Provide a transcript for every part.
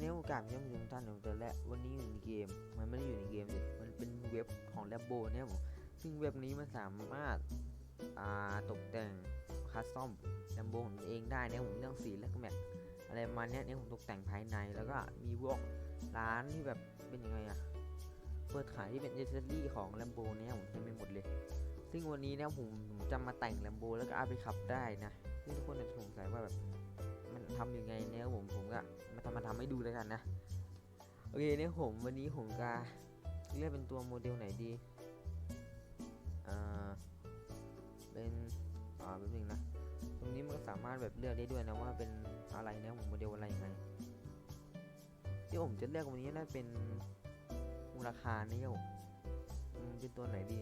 ในโอกาสนี้ผมท่านผมแต่แรกวันนี้อยู่ในเกม มันไม่ได้อยู่ในเกมสิมันเป็นเว็บของแลมโบเนี่ยผมซึ่งเว็บนี้มันสามารถอ่าตกแต่งคัสตอมแลมโบของตัวเองได้เนี่ยผมเรื่องสีและก็แม็กอะไรมาเนี้ยเนี่ยผมตกแต่งภายในแล้วก็มีพวกร้านที่แบบเป็นยังไงอะเปิดขายที่เป็นเอเซอรี่ของแลมโบเนี่ยผมเต็มไปหมดเลย ซึ่งวันนี้เนี่ยผมจะมาแต่งแลมโบแล้วก็เอาไปขับได้นะซึ่งทุกคนอาจจะสงสัยว่าแบบ ทำยังไงเนี่ยผมผมก็มาทำมาทำให้ดูแล้วกันนะโอเคเนี่ยผมวันนี้ผมจะเลือกเป็นตัวโมเดลไหนดีอ่าเป็นอ่าแบบนึงนะตรงนี้มันก็สามารถแบบเลือกได้ด้วยนะว่าเป็นอะไรเนี่ยผมโมเดลอะไรยังไงที่ผมจะเลือกวันนี้น่าเป็นมูลค่านี่ยผมอืมเป็นตัวไหนดี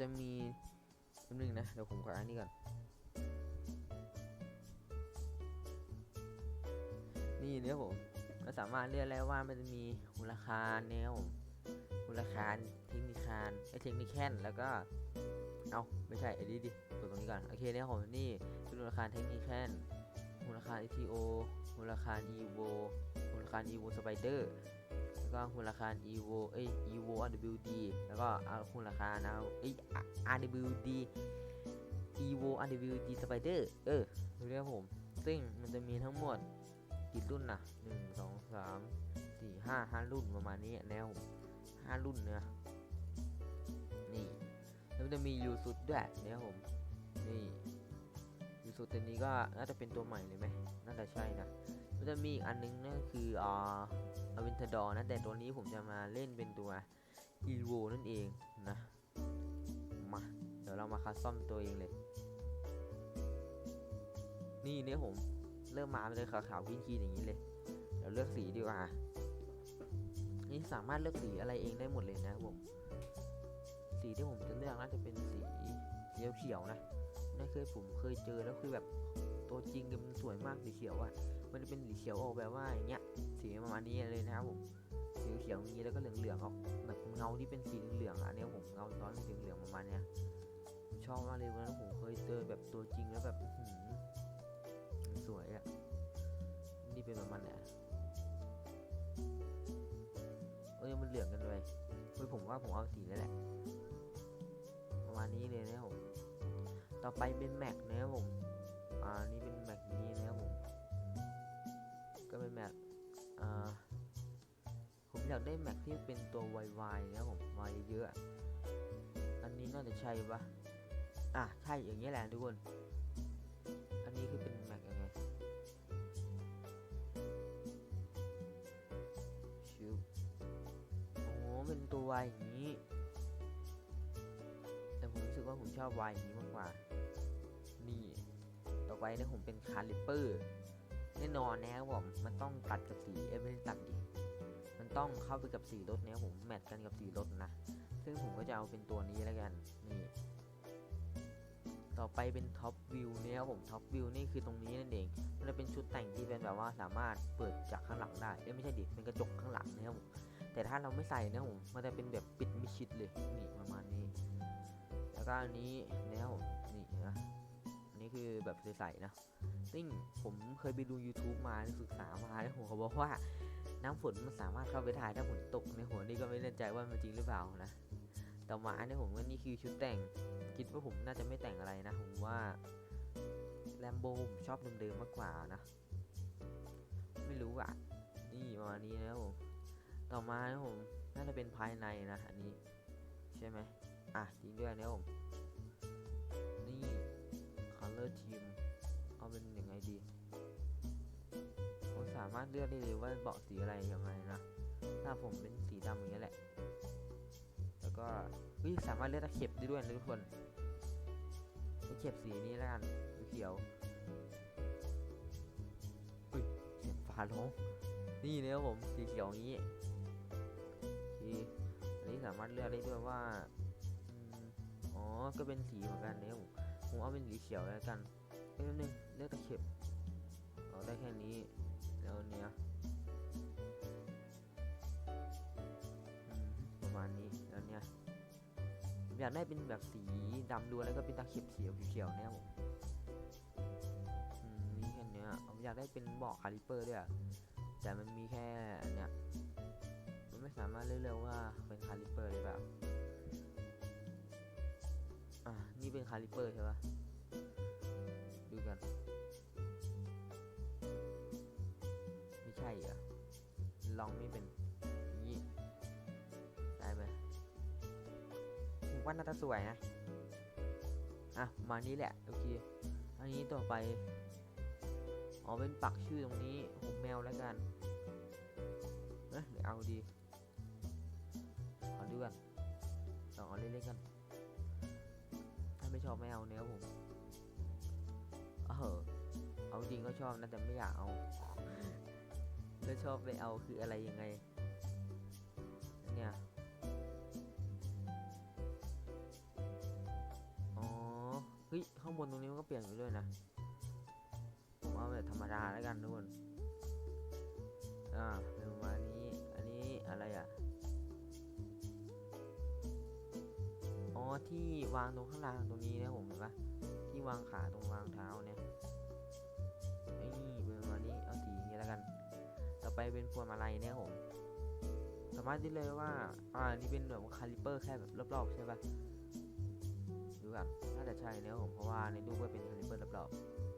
จะมีแป๊บนึงนะเดี๋ยวผมขออันนี้ก่อน นี่เนี่ยผม ก็สามารถเลือกแล้วว่ามันจะมีมูลค่าแนวมูลค่าเทคนิคานไอเทคนิคแคนแล้วก็ เอาไม่ใช่ไอ้นี่ดิกดตรงนี้ก่อน โอเคเนี่ยผมนี่เป็นมูลค่าเทคนิคแคนมูลค่า ETO มูลค่า EVO มูลค่า EVO Spider แล้วก็มูลค่า EVO เอ้ย EVO RWD แล้วก็เอามูลค่าเอาเอ้ย RWD EVO RWD Spider เออดูเนี่ยผม ซึ่งมันจะมีทั้งหมด กี่รุ่นนะหนึ่งสองสามสี่ห้าห้ารุ่นประมาณนี้แนวห้ารุ่นเนะนี่แล้วจะมียูสุดด้วยเนี่ยผมนี่ยูสุดตัวนี้ก็น่าจะเป็นตัวใหม่เลยไหมน่าจะใช่นะมันจะมีอีกอันนึงนั่นคืออ่าอวินทดอนะแต่ตัวนี้ผมจะมาเล่นเป็นตัวอีโวนั่นเองนะมาเดี๋ยวเรามาคัสตอมตัวเองเลย นี่เนี่ยผม เริ่มมาเลยขาวๆคีนๆอย่างนี้เลยเดี๋ยวเลือกสีดีกว่า นี่สามารถเลือกสีอะไรเองได้หมดเลยนะผมสีที่ผมจะเลือกน่าจะเป็นสีเขียวๆนะนั่นเคยผมเคยเจอแล้วคือแบบตัวจริงมันสวยมากสีเขียวอะมันจะเป็นสีเขียวออกแบบว่าอย่างเงี้ยสีประมาณนี้เลยนะครับผมสีเขียวอย่างนี้แล้วก็เหลืองๆออกแบบเงาที่เป็นสีเหลืองอะอันเนี้ยผมเงาซ้อนเป็นสีเหลืองประมาณเนี้ยชอบมากเลยวันนั้นผมเคยเจอแบบตัวจริงแล้วแบบ วยอะ่ะ นี่เป็นประมาณไหนเอ้ยมันเหลืองกันเลยเฮ้ยผมว่าผมเอาสีแล้วแหละ ประมาณนี้เลยนะครับผม ต่อไปเป็นแม็กนะครับผม อ่า นี่เป็นแม็กนี้นะครับผม ก็เป็นแม็ก อ่า ผมอยากได้แม็กที่เป็นตัววายๆนะครับผมวายเยอะ อันนี้น่าจะใช่ปะอะ ใช่อย่างนี้แหละทุกคน ตัววายอย่างนี้ แต่ผมรู้สึกว่าผมชอบวายอย่างนี้มากกว่า นี่ต่อไปนี่ผมเป็นคาลิเปอร์แน่นอนนะครับผมมันต้องตัดกับสีเอ้ไม่ได้ตัดดิมันต้องเข้าไปกับสีรถเนี่ยผมแมทกันกับสีรถนะซึ่งผมก็จะเอาเป็นตัวนี้แล้วกันนี่ต่อไปเป็นท็อปวิวเนี่ยครับผมท็อปวิวนี่คือตรงนี้นั่นเอง มันจะเป็นชุดแต่งที่เป็นแบบว่าสามารถเปิดจากข้างหลังได้เอ้ยไม่ใช่ดิเป็นกระจกข้างหลังนะครับผม แต่ถ้าเราไม่ใส่นะผมมันจะเป็นแบบปิดมิชิดเลยนี่ประมาณนี้ แล้วก็อันนี้นะครับผมนี่นะอันนี้คือแบบใสๆนะซึ่งผมเคยไปดู YouTube มาศึกษามาแล้วผมเขาบอกว่าน้ำฝนมันสามารถเข้าไปถ่ายถ้าฝนตกในหัวนี่ก็ไม่แน่ใจว่ามันจริงหรือเปล่านะแต่มาเนี่ยผมว่านี่คือชุดแต่ง คิดว่าผมน่าจะไม่แต่งอะไรนะผมว่าแลมโบผมชอบเดิมๆมากกว่านะ ไม่รู้อะนี่ประมาณนี้นะครับผม ต่อมานะผมน่าจะเป็นภายในนะอันนี้ใช่ไหมอะจริงด้วยนะผมนี่ color team เอาเป็นยังไงดีผมสามารถเลือกได้เลยว่าเบาะสีอะไรยังไงนะถ้าผมเป็นสีดำอย่างนี้ยแหละ แล้วก็เฮ้ยสามารถเลือกตะเข็บได้ด้วยนะทุกคนตะเข็บสีนี้แล้วกันสีเขียวเฮ้ยเสียงฟ้าร้องนี่นะครับผมสีเขียวอย่างนี้ สามารถเลือกได้ด้วยว่าอ๋อ ก็เป็นสีเหมือนกันเนี่ยผมผมเอาเป็นสีเขียวแล้วกันเอ้ยแป๊บนึงเลือกตะเข็บเอาได้แค่นี้ แล้วเนี้ยประมาณนี้แล้วเนี้ยอยากได้เป็นแบบสีดำล้วนแล้วก็เป็นตะเข็บเขียวเขียวๆเนี่ยผมมนี่แค่เนี้ยผมอยากได้เป็นเบาะคาลิเปอร์ด้วยแต่มันมีแค่เนี่ย ไม่สามารถเลือกได้ว่าเป็นคาลิเปอร์เลยแบบอะนี่เป็นคาลิเปอร์ใช่ปะดูกัน ไม่ใช่เหรอลองไม่เป็นนี่ได้ไหมผมว่าน่าจะสวยนะ อะ มานี้แหละ โอเค อันนี้ต่อไปอ๋อเป็นปักชื่อตรงนี้ผมแมวแล้วกันเอ๊ะหรือเอาดี ดูกันลองเอาเล่นๆกัน ถ้าไม่ชอบไม่เอาเนื้อผมเออเอาจริงก็ชอบนะแต่ไม่อยากเอาแล้วชอบไปเอาคืออะไรยังไง เนี่ยอ๋อเฮ้ยข้างบนตรงนี้มันก็เปลี่ยนไปด้วยนะ ผมเอาแบบธรรมดาแล้วกันทุกคน อ่า ที่วางตรงข้างล่างตรงนี้นะผมเห็นปะที่วางขาตรงวางเท้าเนี่ยนี่เป็นประมาณนี้เอาสีอย่างนี้แล้วกัน ต่อไปเป็นพวงมาลัยเนี่ยผมสามารถได้เลยว่า อ่า นี่เป็นแบบคาลิเปอร์แค่แบบรอบๆใช่ปะดูกันน่าจะใช่เนี่ยผมเพราะว่าในรูปก็เป็นคาลิเปอร์รอบ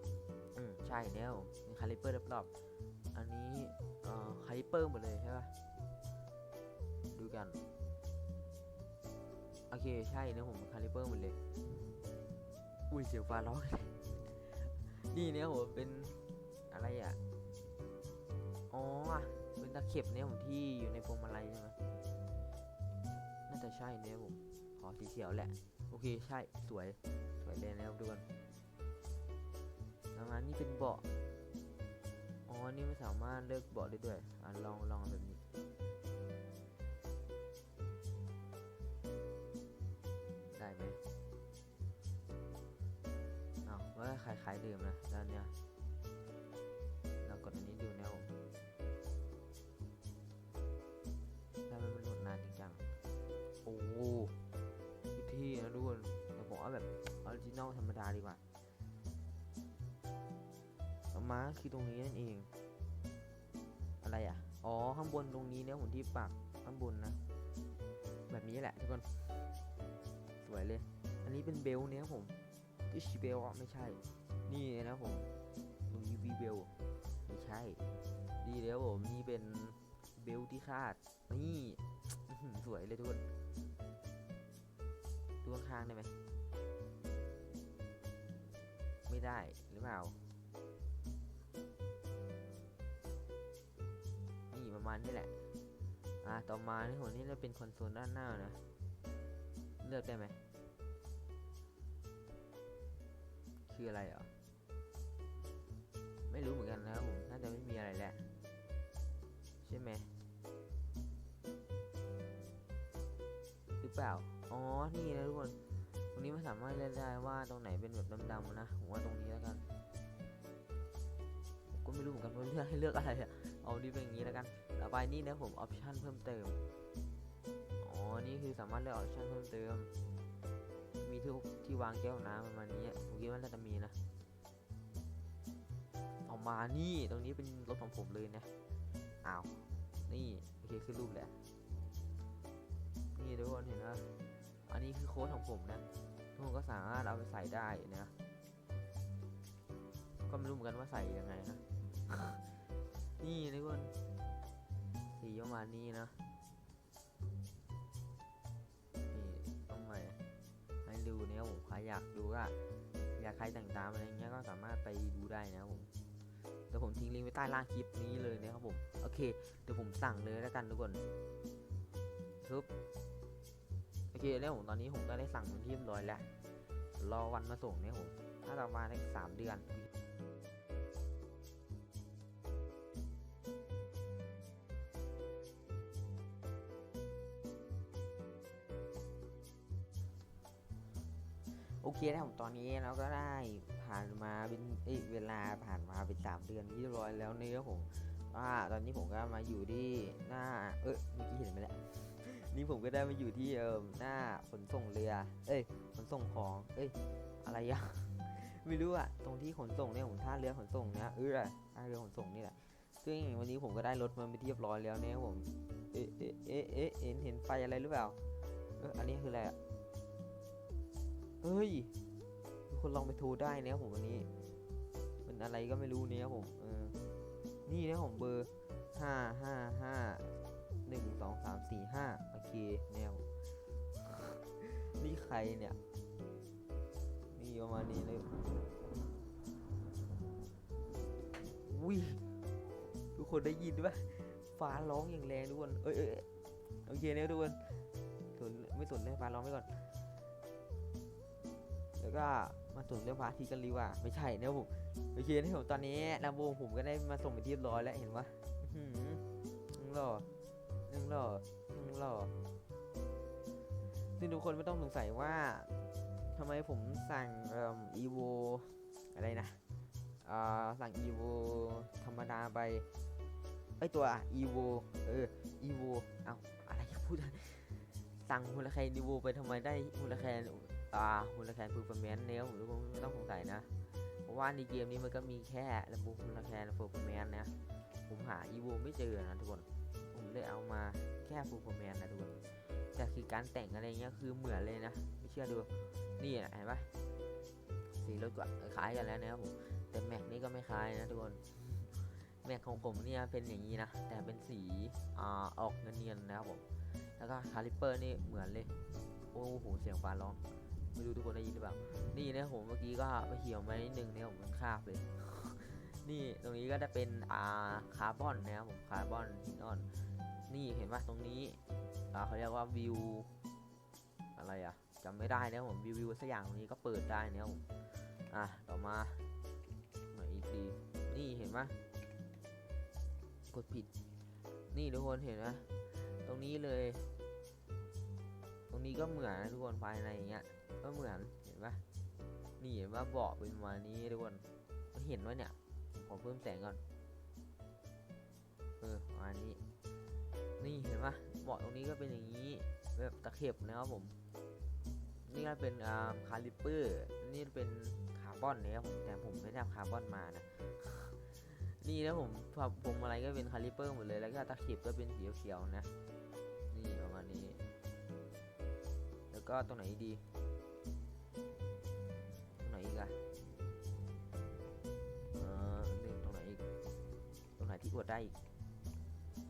ๆอืมใช่เนี่ยผมเป็นคาลิเปอร์รอบๆอันนี้เอ่อคาลิเปอร์หมดเลยใช่ปะดูกัน โอเคใช่เนี่ยผมคาลิเปอร์หมดเลย อุ้ยเสียงฟ้าร้องนี่เนี่ยผมเป็นอะไรอะ อ๋อ เป็นตะเข็บเนี่ยผมที่อยู่ในพวงมาลัยใช่ไหมน่าจะใช่เนี่ยผมขอสีเขียวแหละ โอเคใช่สวยสวยเลยนะครับทุกคนแล้วงานนี่เป็นเบาะ อ๋อ นี่ไม่สามารถเลือกเบาะได้ด้วย อะลองลองแบบนี้ คล้ายๆเดิมนะด้านเนี้ยเรากดอันนี้ดูนะผมถ้ามันมันหลดนานจริงจังโอ้โหพิธีนะทุกคนแต่ผมว่าแบบออริจินอลธรรมดาดีกว่าต่อมาคือตรงนี้นั่นเอง อะไรอะ อ๋อ ข้างบนตรงนี้เนี่ยผมที่ปักข้างบนนะ แบบนี้แหละทุกคน สวยเลย อันนี้เป็นเบลเนี่ยผม อิชิเบลอะไม่ใช่ นี่นะผมตรงนี้วีเบลไม่ใช่ ดีแล้วผมนี่เป็นเบลที่คาด นี่สวยเลยทุกคนดูข้างๆได้ไหมไม่ได้หรือเปล่า นี่ประมาณนี้แหละ อ่าต่อมาในหัวนี้จะเป็นคอนโซลด้านหน้านะ เลือกได้ไหม คืออะไรเหรอ ไม่รู้เหมือนกันนะครับผมน่าจะไม่มีอะไรแหละใช่ไหมหรือเปล่า อ๋อ นี่นะทุกคน ตรงนี้มันสามารถเลือกได้ว่าตรงไหนเป็นแบบดำๆนะผมว่าตรงนี้แล้วกัน ก็ไม่รู้เหมือนกันว่าเลือกให้เลือกอะไรอะเอาดีเป็นอย่างนี้แล้วกัน ต่อไปนี่นะผมออปชั่นเพิ่มเติม อ๋อ นี่คือสามารถเลือกออปชั่นเพิ่มเติม มีที่ที่วางแก้วน้ำประมาณนี้ผมคิดว่าน่าจะมีนะเอามานี่ตรงนี้เป็นรถของผมเลยนะอ้าวนี่โอเคขึ้นรูปแล้วนี่ทุกคนเห็นไหมอันนี้คือโค้ดของผมนะทุกคนก็สามารถเอาไปใส่ได้นะก็ไม่รู้เหมือนกันว่าใส่ยังไงนะนี่ทุกคนสีประมาณนี้นะ ให้ดูเนี่ยผมใครอยากดูก็อยากใครแต่งตามอะไรเงี้ยก็สามารถไปดูได้นะครับผมเดี๋ยวผมทิ้งลิงก์ไว้ใต้ล่างคลิปนี้เลยนะครับผมโอเคเดี๋ยวผมสั่งเลยแล้วกันทุกคนทึบโอเคแล้วผมตอนนี้ผมก็ได้สั่งเป็นที่เรียบร้อยแล้วรอวันมาส่งเนี่ยผมถ้าประมาณได้สามเดือน โอเคนะผมตอนนี้เราก็ได้ผ่านมาเป็นเอ้ยเวลาผ่านมาเป็นสามเดือนที่เรียบร้อยแล้วนี่ครับผมว่าตอนนี้ผมก็มาอยู่ที่หน้าเอ้ยเมื่อกี้เห็นไหมแหละนี่ผมก็ได้มาอยู่ที่เอ่มหน้าขนส่งเรือ เอ้ยขนส่งของ เอ้ยอะไรอะไม่รู้อะตรงที่ขนส่งเนี่ยผมท่าเรือขนส่งเนี่ยเออท่าเรือขนส่งนี่แหละซึ่งวันนี้ผมก็ได้รถมาเป็นที่เรียบร้อยแล้วเนะครับผมเอ๊ะเอ๊ะเอ๊ะเห็นเห็นไฟอะไรหรือเปล่าเอออันนี้คืออะไรอะ เฮ้ยทุกคนลองไปโทรได้นะครับผมวันนี้ มันอะไรก็ไม่รู้เนี่ยครับผมเออนี่นะผมเบอร์ห้าห้าห้าหนึ่งสองสามสี่ห้าโอเคเนี่ยนี่ใครเนี่ยนี่ประมาณนี้เลยวิทุกคนได้ยินปะฟ้าร้องอย่างแรงทุกคน เอ้ยเอ้ยเอ้ยโอเคเนี่ยทุกคนสนไม่สนเรื่องฟ้าร้องไปก่อน แล้วก็มาสนเรื่องฟ้าที่กันรีว่าไม่ใช่นะผมโอเคนะครับผมตอนนี้ลำโพงผมก็ได้มาส่งไปที่เรียบร้อยแล้วเห็นปะอื้อหือนึงหล่อนึงหล่อนึงหล่อซึ่งทุกคนไม่ต้องสงสัยว่าทำไมผมสั่งเอ่อ evo อะไรนะอ่าสั่ง evo ธรรมดาไปไอตัว evo เออ evo เอาอะไรพูดสั่งฮูลาแคน evo ไปทำไมได้ฮูลาแคน อ่าฮูลาแคนเพอร์ฟอร์แมนซ์เนี่ยผมทุกคนไม่ต้องสงสัยนะ เพราะว่าในเกมนี้มันก็มีแค่ระบบมูลแคนฟูลแมนนะผมหาอีโวไม่เจอนะทุกคน ผมเลยเอามาแค่ฟูลแมนนะทุกคนแต่คือการแต่งอะไรเงี้ยคือเหมือนเลยนะไม่เชื่อดูนี่นะเห็นปะสีรถก็คล้ายกันแล้วนะครับผมแต่แม็กนี่ก็ไม่คล้ายนะทุกคนแม็กของผมเนี่ยเป็นอย่างนี้นะ แต่เป็นสีอ่าออกเนียนๆนะครับผม แล้วก็คาลิปเปอร์นี่เหมือนเลย โอ้โห เสียงฟ้าร้อง ไม่รู้ทุกคนได้ยินหรือเปล่า นี่นะผมเมื่อกี้ก็ไปเหี่ยวมานิดนึงเนี่ยผมมันคาบเลย นี่ตรงนี้ก็จะเป็นอ่าคาร์บอนนะครับผมคาร์บอนหินอ่อน นี่เห็นว่าตรงนี้อ่าเขาเรียกว่าวิวอะไรอะจำไม่ได้นะผมวิววิวสักอย่างตรงนี้ก็เปิดได้นะครับผมอะต่อมาหน่อยอีกทีนี่เห็นไหมกดผิด นี่ทุกคนเห็นไหมตรงนี้เลย ตรงนี้ก็เหมือนทุกคนภายในอย่างเงี้ย ก็เหมือนเห็นปะนี่เห็นว่าเบาะเป็นประมานี้ทุกคนมันเห็นว่าเนี่ยขอเพิ่มแสงก่อน เออประมาณนี้ นี่เห็นปะเบาะตรงนี้ก็เป็นอย่างนี้แบบตะเข็บนะครับผม นี่ก็เป็นอ่าคาลิปเปอร์นี่เป็นคาร์บอนนะครับผมแต่ผมไม่ได้คาร์บอนมานะนี่นะผมผมผมอะไรก็เป็นคาลิปเปอร์หมดเลยแล้วก็ตะเข็บก็เป็นสีเขียวๆนะ นี่ประมาณนี้ แล้วก็ตรงไหนดี อีกอะเออนี่ตรงไหนอีก ตรงไหนที่กดได้อีก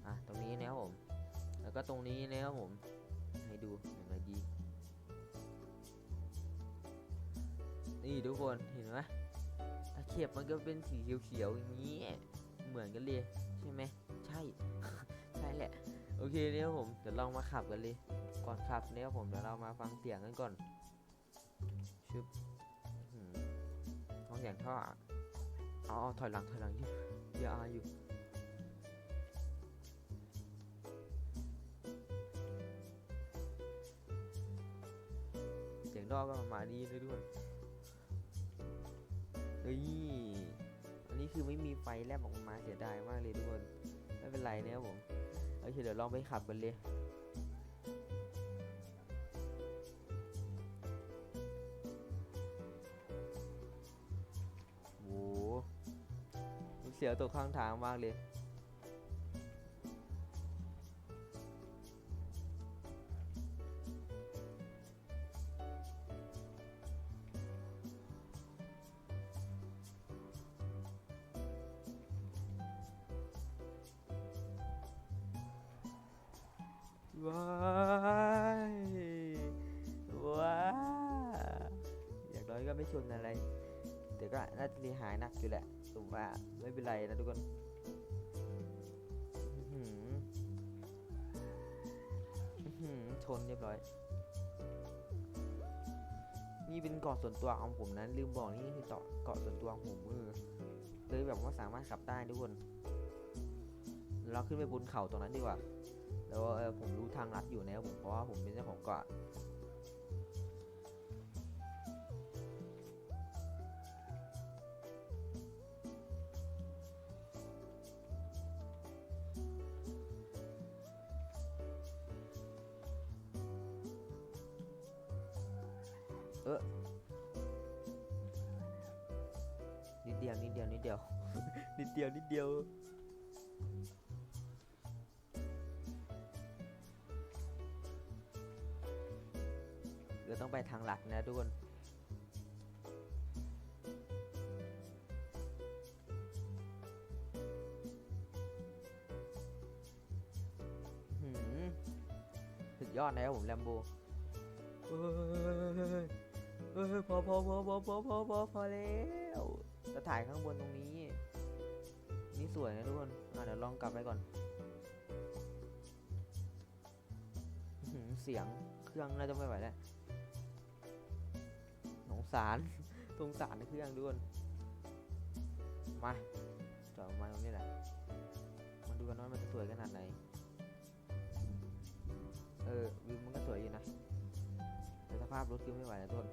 อะ ตรงนี้นะครับผม แล้วก็ตรงนี้นะครับผม ให้ดูอย่างไรดี นี่ทุกคน เห็นไหมตะเข็บมันก็เป็นสีเขียวๆอย่างนี้ เหมือนกันเลย ใช่ไหม ใช่ ใช่แหละ โอเคเนี่ยผม เดี๋ยวลองมาขับกันเลย ก่อนขับเนี่ยผมเดี๋ยวเรามาฟังเสียงกันก่อน ชึบ ฟังเสียงท่ออ๋อถอยหลังถอยหลังอยู่เดี๋ยวอาอยู่เสียงท่อก็ประมาณนี้เลยทุกคนเฮ้ยอันนี้คือไม่มีไฟแลบออกมาเสียดายมากเลยทุกคน ไม่เป็นไรนะครับผมโอเคเดี๋ยวลองไปขับกันเลย สียวตกข้างทางมากเลยว้ายว้าอย่างน้อยก็ไม่ชนอะไร แต่ก็น่าจะรีหายหนักอยู่แหละ ผมว่าไม่เป็นไรนะทุกคนหืออื้อหือชนเรียบร้อย นี่เป็นเกาะส่วนตัวของผมนะลืมบอกนี่คือเกาะเกาะส่วนตัวของผมเออเลยแบบว่าสามารถขับได้ทุกคน เราขึ้นไปบนเขาตรงนั้นดีกว่า แล้วเออผมรู้ทางลัดอยู่นะครับผมเพราะว่าผมเป็นเจ้าของเกาะ เออนิดเดียวนิดเดียวนิดเดียว นิดเดียวนิดเดียวเราต้องไปทางหลักนะทุกคนสุดยอดนะครับผมแลมโบ เฮ้ยพอพอพอพอพอพอพอพอแล้วจะถ่ายข้างบนตรงนี้ นี่สวยนะทุกคนอะเดี๋ยวลองกลับไปก่อนเสียงเครื่องน่าจะไม่ไหวแล้วสงสารสงสารเครื่องทุกคนมาจอดมาตรงนี้แหละมาดูกันว่ามันจะสวยขนาดไหน เออวิวมันก็สวยอยู่นะแต่สภาพรถคือไม่ไหวแล้วทุกคน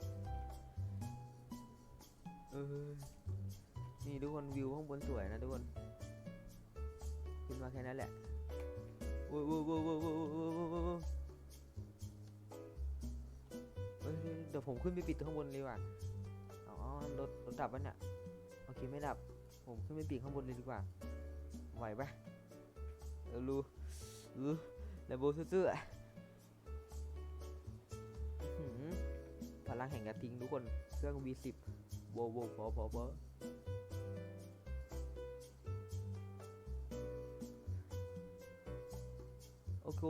ออ นี่ทุกคนวิวข้างบนสวยนะทุกคน ขึ้นมาแค่นั้นแหละโว้ยโว้ยโว้ยโว้ยโว้ยโว้ยโว้ยเดี๋ยวผมขึ้นไปปิดข้างบนเลยว่ะเอารถรถดับวะเนี่ยโอเคไม่ดับ ผมขึ้นไปปิดข้างบนเลยดีกว่า ไหวปะเออรู้รู้แล้วโบซื่อพลังแห่งกระทิงทุกคน เครื่อง V10 ว้วโว้วพอพอพอโอเค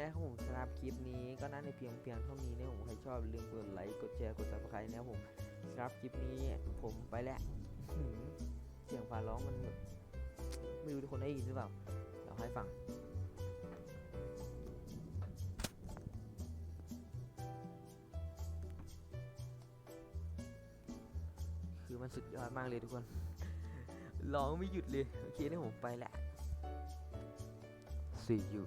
นะครับผมสำหรับคลิปนี้ก็น่าจะเพียงเพียงเท่านี้นะผมใครชอบลืมกดไลค์กดแชร์กด subscribe นะครับผมสำหรับคลิปนี้ผมไปแล้วเสียงฟ้าร้องมันแบบไม่รู้ทุกคนได้ยินหรือเปล่าเดี๋ยวให้ฟัง คือมันสุดยอดมากเลยทุกคน ร้องไม่หยุดเลย โอเคนะผมไปแหละ see you